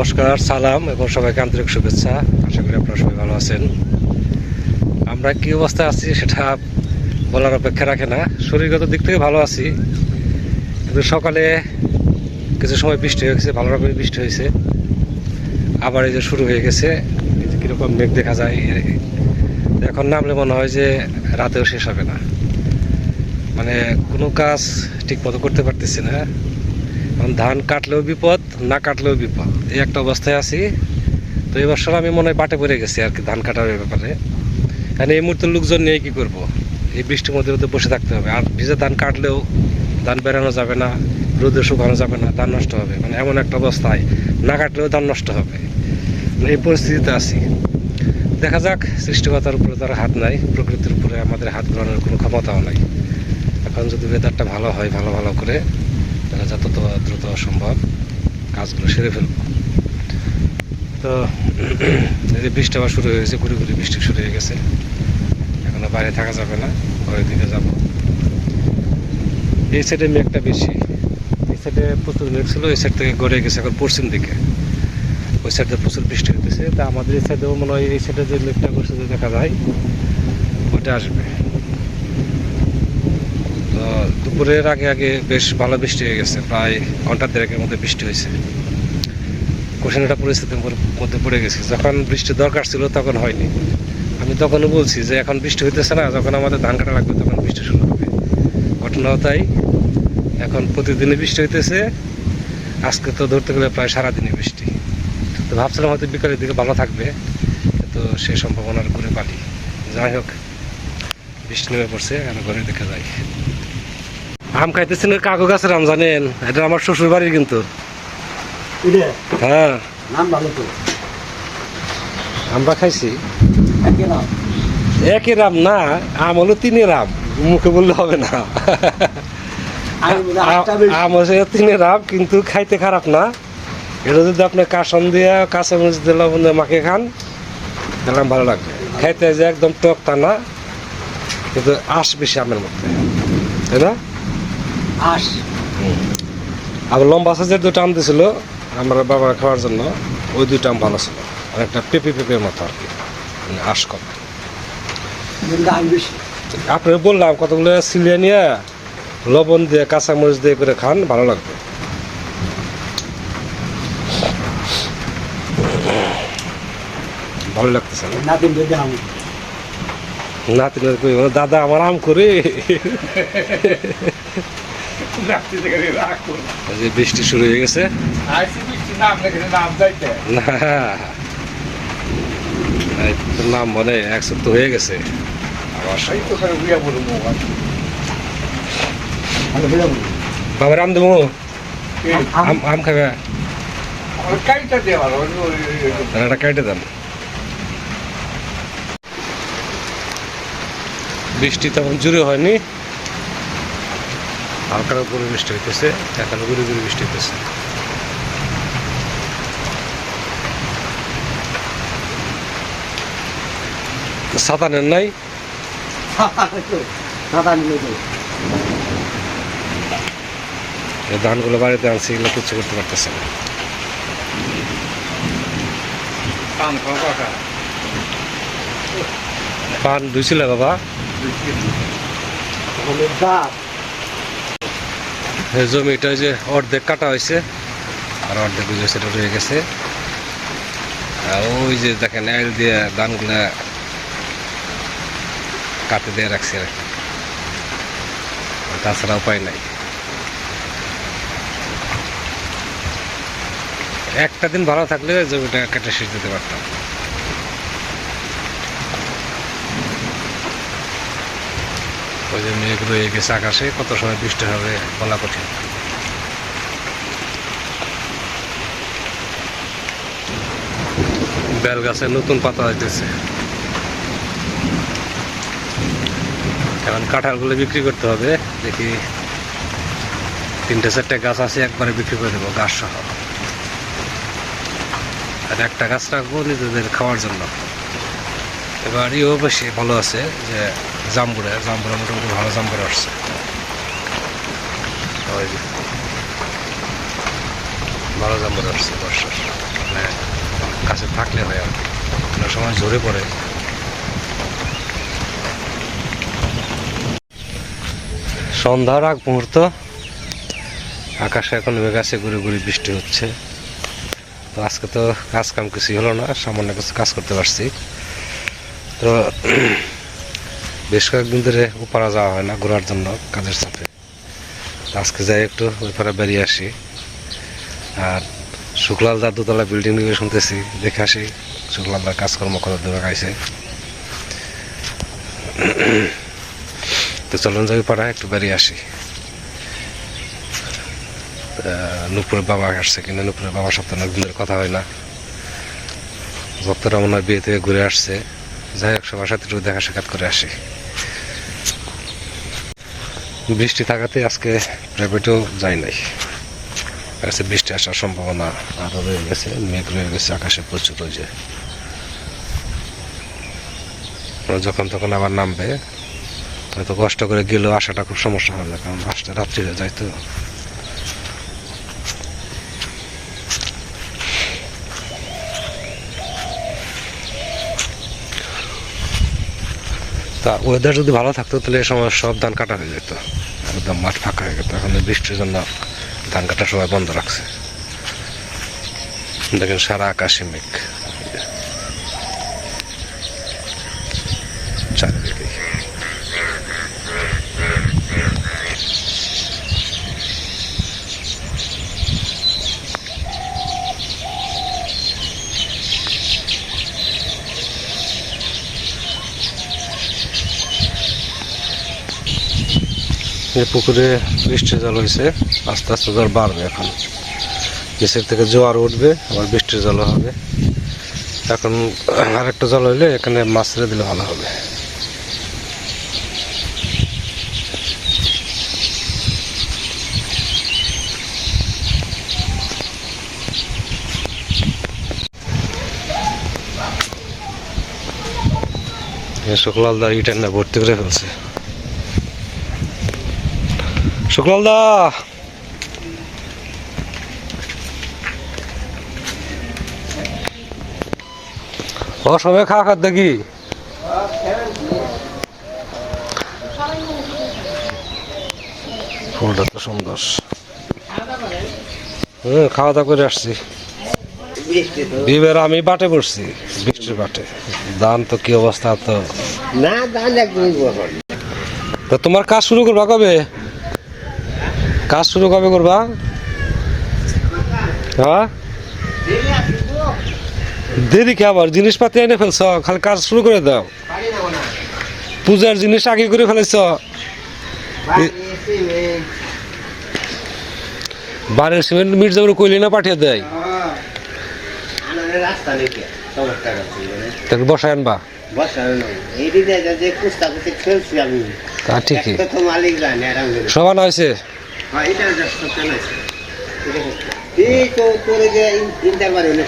নমস্কার, সালাম এবং সবাইকে আন্তরিক শুভেচ্ছা। আশা করি আপনারা সবাই ভালো আছেন। আমরা কি অবস্থায় আছি সেটা বলার অপেক্ষা রাখে না। শরীরগত দিক থেকে ভালো আছি, কিন্তু সকালে কিছু সময় বৃষ্টি হয়ে গেছে, ভালো রকমের বৃষ্টি হয়েছে। আবার এই যে শুরু হয়ে গেছে, এই যে কীরকম মেঘ দেখা যায়, এখন নামলে মনে হয় যে রাতেও শেষ হবে না। মানে কোনো কাজ ঠিক মতো করতে পারতেছি না। ধান কাটলেও বিপদ, না কাটলেও বিপদ। এই একটা অবস্থায় আছি। তো এই বছর আমি মনে হয় বাটে পড়ে গেছি আর কি ধান কাটার ব্যাপারে। কারণ এই মুহূর্তে লোকজন নিয়ে কি করব? এই বৃষ্টির মধ্যে মধ্যে বসে থাকতে হবে। আর ভিজে ধান কাটলেও ধান বেরানো যাবে না, রোদে শুকানো যাবে না, ধান নষ্ট হবে। মানে এমন একটা অবস্থায় না কাটলেও ধান নষ্ট হবে। মানে এই পরিস্থিতিতে আছি। দেখা যাক সৃষ্টিকতার উপরে তার হাত নাই, প্রকৃতির উপরে আমাদের হাত ঘোরানোর কোনো ক্ষমতাও নাই। এখন যদি ওয়েদারটা ভালো হয়, ভালো ভালো করে তাহলে যত দ্রুত সম্ভব কাজগুলো সেরে ফেলব। তো এই যে বৃষ্টি আবার শুরু হয়ে গেছে গুড়ি গুড়ি বৃষ্টি শুরু হয়ে গেছে। এখন বাইরে থাকা যাবে না, ঘরের দিকে যাব। এই সাইডে মেঘটা বেশি, এই সাইডে প্রচুর মেঘ ছিল, এই সাইড থেকে গড়ে গেছে এখন পশ্চিম দিকে। ওই সাইডে প্রচুর বৃষ্টি হতেছে তা আমাদের এই সাইডেও মনে হয় এই সাইডে যে মেঘটা করছে দেখা যায়, ওইটা আসবে। দুপুরের আগে আগে বেশ ভালো বৃষ্টি হয়ে গেছে, প্রায় ঘণ্টা দেড়েকের মধ্যে বৃষ্টি হয়েছে। কঠিন একটা পরিস্থিতির মধ্যে- পড়ে গেছি। যখন বৃষ্টি দরকার ছিল তখন হয়নি। আমি তখনও বলছি যে এখন বৃষ্টি হইতেছে না, যখন আমাদের ধান কাটা লাগবে তখন বৃষ্টি শুরু হবে। ঘটনাও তাই এখন প্রতিদিনই বৃষ্টি হইতেছে, আজকে তো ধরতে গেলে প্রায় সারাদিনই বৃষ্টি। তো ভাবছিলাম হয়তো বিকালের দিকে ভালো থাকবে, কিন্তু সেই সম্ভাবনার ঘুরে পালি। যাই হোক, বৃষ্টি নেমে পড়ছে, এখন ঘরে দেখে যাই। আম খাইতেছেন কাকু গাছের আম জানেন? এটা আমার শ্বশুর বাড়ির কিন্তু হ্যাঁ। আমরা খাইছি। একই রাম না আম হলো তিনের আম। মুখে বললে হবে না। আমি হচ্ছে তিনের আম কিন্তু খাইতে খারাপ না। এটা যদি আপনি কাসন দিয়ে কাঁচামরিচ দিয়ে লবণ দিয়ে মাখিয়ে খান তাহলে ভালো লাগবে। খাইতে যে একদম টক তা না কিন্তু আশ বেশি আমের মধ্যে। তাই না? আস আর লম্বা সাইজের দুটো আম দিছিল আমার বাবা খাওয়ার জন্য ওই দুটো আম ভালো ছিল। অনেকটা পেঁপে পেঁপের মতো আর কি মানে আশ কম। আপনার বললাম কতগুলো সিলিয়ে নিয়ে লবণ দিয়ে কাঁচামরিচ দিয়ে করে খান ভালো লাগবে। ভালো লাগতেছে নাতিনের দাদা আমার আম করে। যে বৃষ্টি শুরু হয়ে গেছে। নাম মানে এক সপ্তাহ হয়ে গেছে। বাবার আম দেবো। আম- খাবে? একটা কেটে দেন। বৃষ্টি তখন জুড়ে হয়নি। হালকার উপরে বৃষ্টি হইতেছে এখন গুড়ি গুড়ি বৃষ্টি হইতেছে। ছাতা নেন নাই? ধানগুলো বাড়িতে আনছি এগুলো কিছু করতে পারতেছে না। পান ধুইছিলে বাবা? জমিটা যে অর্ধেক কাটা হয়েছে, আর অর্ধেক যে সেটা রয়ে গেছে। আর ওই যে দেখেন, এল দিয়ে ধানগুলা কাটে দিয়ে রাখছে আর তাছাড়া উপায় নাই। একটা দিন ভালো থাকলে জমিটা কেটে শেষ দিতে পারতাম। যে মেঘ রয়ে গেছে আকাশে, কত সময় বৃষ্টি হবে বলা কঠিন। বেল গাছে নতুন পাতা হইতেছে। এখন কাঁঠালগুলো বিক্রি করতে হবে। দেখি তিনটে চারটে গাছ আছে, একবারে বিক্রি করে দেবো গাছ সহ। আর একটা গাছ রাখব নিজেদের খাওয়ার জন্য। এবার ইও বেশি ভালো আছে যে জাম্বুরে জাম্বুরে মোটামুটি ভালো জাম্বুরে আসছে। ভালো জাম্বুর আসছে বর্ষার। মানে কাছে থাকলে হয় আর কি। সময় ঝরে পড়ে। সন্ধ্যার আগ মুহূর্ত। আকাশে এখন মেঘাছে ঘুরে ঘুরে বৃষ্টি হচ্ছে। তো আজকে তো কাজ কাম কিছুই হলো না, সামান্য কিছু কাজ করতে পারছি। তো বেশ কয়েকদিন ধরে উপারা যাওয়া হয় না, ঘোরার জন্য কাজের চাপে। আজকে যাই একটু ওই পারে বেরিয়ে আসি। আর শুক্লালদার দোতলা বিল্ডিং নিয়ে শুনতেছি, দেখে আসি শুক্লালদার কাজকর্ম কত দূরে গাইছে তো চলুন যাই পাড়া একটু বেরিয়ে আসি। নুপুরের বাবা আসছে কিনা, নুপুরের বাবার সাথে অনেক দিনের কথা হয় না। ভক্তরা মনে হয় বিয়ে থেকে ঘুরে আসছে। যাই হোক, সবার সাথে একটু দেখা সাক্ষাৎ করে আসি। বৃষ্টি থাকাতে আজকে প্রাইভেটেও যাই নাই। আজকে বৃষ্টি আসার সম্ভাবনা আরও রয়ে গেছে, মেঘ রয়ে গেছে, আকাশে প্রচুর যে। যখন তখন আবার নামবে, হয়তো কষ্ট করে গেলেও আসাটা খুব সমস্যা হবে, কারণ বাসটা রাত্রি হয়ে তো ওয়েদার যদি ভালো থাকতো, তাহলে এ সময় সব ধান কাটা হয়ে যেত। একদম মাঠ ফাঁকা হয়ে যেত এখন বৃষ্টির জন্য ধান কাটা সবাই বন্ধ রাখছে। দেখেন সারা আকাশে মেঘ। এই পুকুরে বৃষ্টির জল হয়েছে আস্তে আস্তে জল বাড়বে এখন। নিচের থেকে জোয়ার উঠবে, আবার বৃষ্টির জল হবে। এখন আরেকটা জল হইলে এখানে মাছ ছেড়ে দিলে ভালো হবে। শুক্লাল দা ইটেন না ভর্তি করে ফেলছে। শুক্লাল দা ও সবাই খা খাত দেখি। ফুলটা তো সুন্দর। হুম খাওয়া দাওয়া করে আসছি। বিবের আমি বাটে পড়ছি বৃষ্টির বাটে। দান তো কি অবস্থা তো? না ধান একদমই তো তোমার কাজ শুরু করবা কবে? কাজ শুরু কবে করবা? হ্যাঁ? দেরি কে আবার? জিনিসপাতি এনে ফেলছ? খালি কাজ শুরু করে দাও। পূজার জিনিস আগে করে ফেলেছ বাড়ির সিমেন্ট মির্জাপুর কইলে না পাঠিয়ে দেয়? তাকে বসায় আনবা। সমান হয়েছে হ্যাঁ এটা জাস্ট সত্যি নয় এই তো তোর যে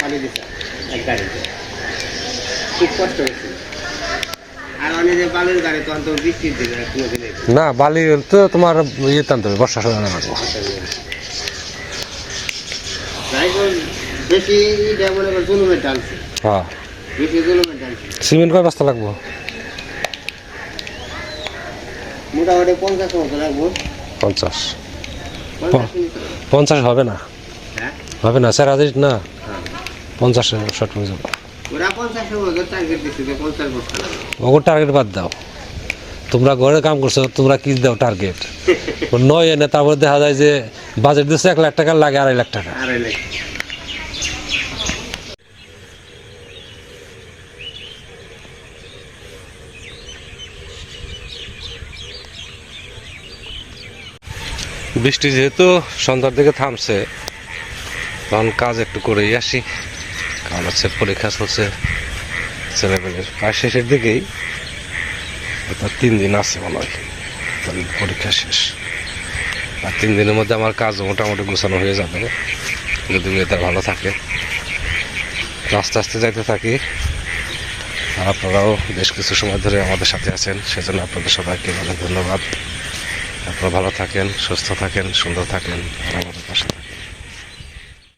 হলে দিছে এক গাড়িতে। খুব কষ্ট হয়েছে। না বালি তো তোমার ইয়ে টানতে হবে বর্ষা সময় লাগবো হ্যাঁ। সিমেন্ট কয় বস্তা লাগবো? মোটামুটি পঞ্চাশ মতো লাগবো। পঞ্চাশ। পঞ্চাশ হবে না। হ্যাঁ? হবে না স্যার আজ না। পঞ্চাশ পঞ্চাশে শর্ট হয়ে যাবে। টার্গেট বাদ দাও। তোমরা ঘরে কাম করছ তোমরা কি দাও টার্গেট নয় এনে তারপর দেখা যায় যে বাজেট দিচ্ছে এক লাখ টাকা লাগে আড়াই লাখ টাকা। আড়াই লাখ বৃষ্টি যেহেতু সন্ধ্যার দিকে থামছে তখন কাজ একটু করেই আসি। কারণ হচ্ছে পরীক্ষা চলছে ছেলেমেয়ের প্রায় শেষের দিকেই, হয়তো তিন দিন আছে মনে হয় তাহলে পরীক্ষা শেষ। আর তিন দিনের মধ্যে আমার কাজ মোটামুটি গোছানো হয়ে যাবে, যদি ওয়েদার ভালো থাকে। আস্তে আস্তে যাইতে থাকি। আর আপনারাও বেশ কিছু সময় ধরে আমাদের সাথে আছেন, সেজন্য আপনাদের সবাইকে অনেক ধন্যবাদ। আপনারা ভালো থাকেন সুস্থ থাকেন সুন্দর থাকেন